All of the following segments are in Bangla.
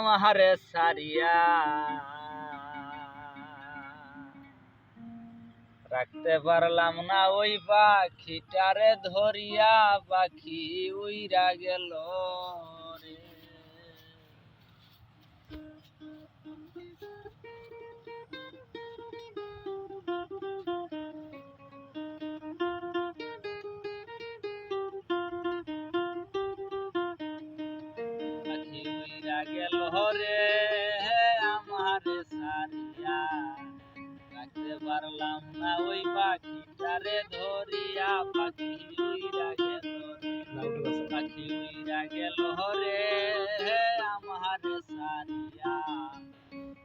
আমারে সারিয়া রাখতে পারলাম না ওই পাখিটারে ধরিয়া পাখি উইরা গেল। উইরা গেল রে আমার সারিয়া রাখতে পারলাম না, ওই পাখিটারে ধরিয়া পাখি উইরা গেল পাখি উইরা গেল রে, আমার সারিয়া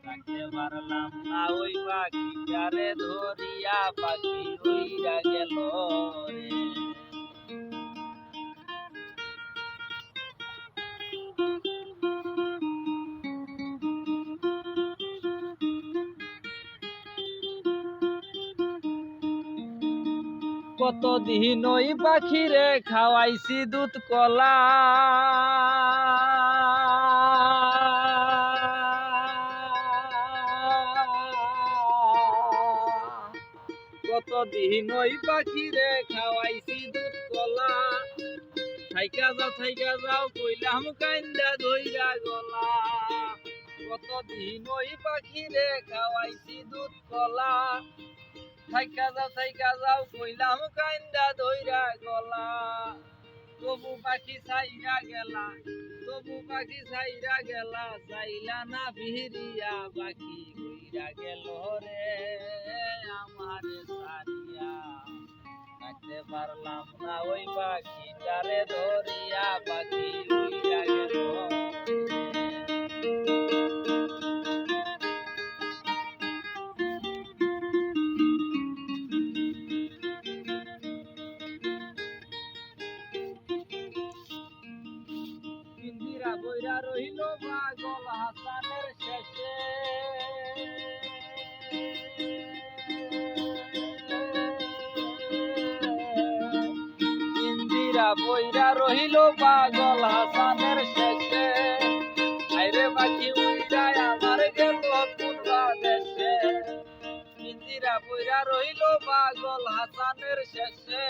রাখতে পারলাম না, ওই পাখিটারে ধরিয়া পাখি উইরা গেল রে। কতদিন ওই পাখিরে খাওয়াইছি দুধ কলা। কতদিন ওই পাখিরে খাওয়াইছি দুধ কলা। থাইকা যাও থাইকা যাও, কইলাম কান্দা ধইরা গলা। কতদিন ওই পাখিরে খাওয়াইছি দুধ কলা। থাইকা যাও থাইকা যাও কইলাম কান্দা ধইরা গলা। তবু পাখি ছাইরা গেলা, তবু পাখি ছাইরা গেলা, চাইলা না ভিড়িয়া পাখি উইরা গেল রে আমারে সারিয়া রাখতে পারলাম না ওই পাখিটারে ধরিয়া পাখি ইন্দিরা বইরা রহিল পাগল হাসানের শেষে। ইন্দিরা বইরা রহিল পাগল হাসানের শেষে। আইরে পাখি উইরায় আমার গেল পূর্বা দেশে। ইন্দিরা বইরা রহিল পাগল হাসানের শেষে।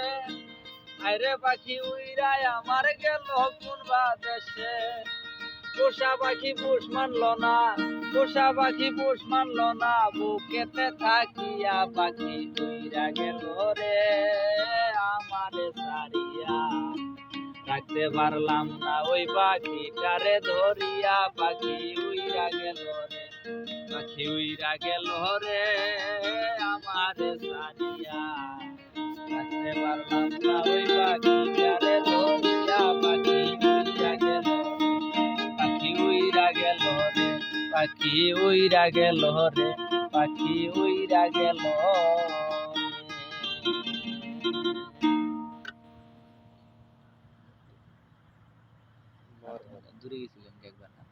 আইরে পাখি উইরায়, আমার গেল কোনবা দেশে পোষা পাখি পোষ মানল না, পোষা পাখি পোষ মানল না, বুকেতে থাকিয়া পাখি উইরা গেল রে। আমারে সারিয়া রাখতে পারলাম না, ওই পাখিটারে ধরিয়া পাখি উইরা গেল রে, পাখি উইরা গেল রে। আমারে সারিয়া রাখতে পারলাম না পাখি গালে দিয়া পাখি উইরা গেল পাখি উইরা গেল রে পাখি উইরা গেল দূরে গেছিলেন একবার না।